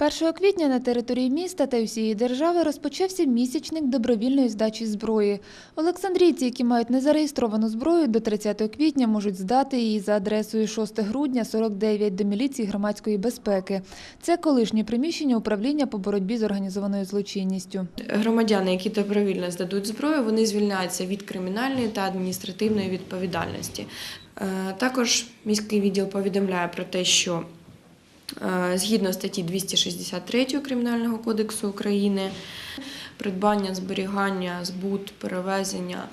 1 квітня на території міста та усієї держави розпочався місячник добровільної здачі зброї. Олександрійці, які мають незареєстровану зброю, до 30 квітня можуть здати її за адресою 6 грудня 49 до міліції громадської безпеки. Це колишнє приміщення управління по боротьбі з організованою злочинністю. Громадяни, які добровільно здадуть зброю, вони звільняються від кримінальної та адміністративної відповідальності. Е, Також міський відділ повідомляє про те, що згідно статті 263 Кримінального кодексу України, придбання, зберігання, збут, перевезення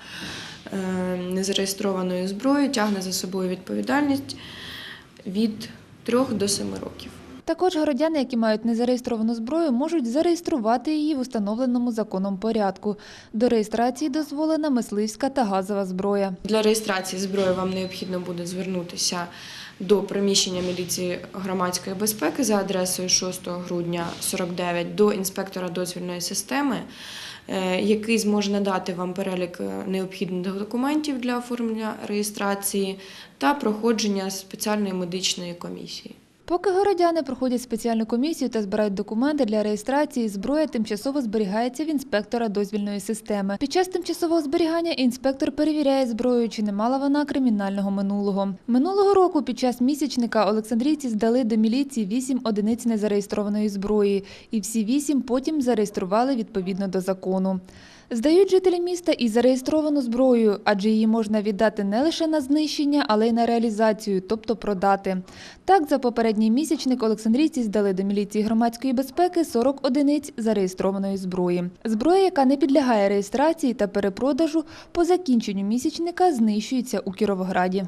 е, незареєстрованої зброї тягне за собою відповідальність від 3 до 7 років. Також городяни, які мають незареєстровану зброю, можуть зареєструвати її в установленому законом порядку. До реєстрації дозволена мисливська та газова зброя. Для реєстрації зброї вам необхідно буде звернутися до приміщення міліції громадської безпеки за адресою 6 грудня 49 до інспектора дозвільної системи, е, який зможе надати вам перелік е, необхідних документів для оформлення реєстрації та проходження спеціальної медичної комісії. Поки городяни проходять спеціальну комісію та збирають документи для реєстрації, зброя тимчасово зберігається в інспектора дозвільної системи. Під час тимчасового зберігання інспектор перевіряє зброю, чи не мала вона кримінального минулого. Минулого року під час місячника Олександрійці здали до міліції вісім одиниць незареєстрованої зброї, і всі вісім потім зареєстрували відповідно до закону. Здають жителі міста і зареєстровану зброю, адже її можна віддати не лише на знищення, але й на реалізацію, тобто продати. Так, за попередній місячник Олександрійці здали до міліції громадської безпеки 40 одиниць зареєстрованої зброї. Зброя, яка не підлягає реєстрації та перепродажу, по закінченню місячника знищується у Кіровограді.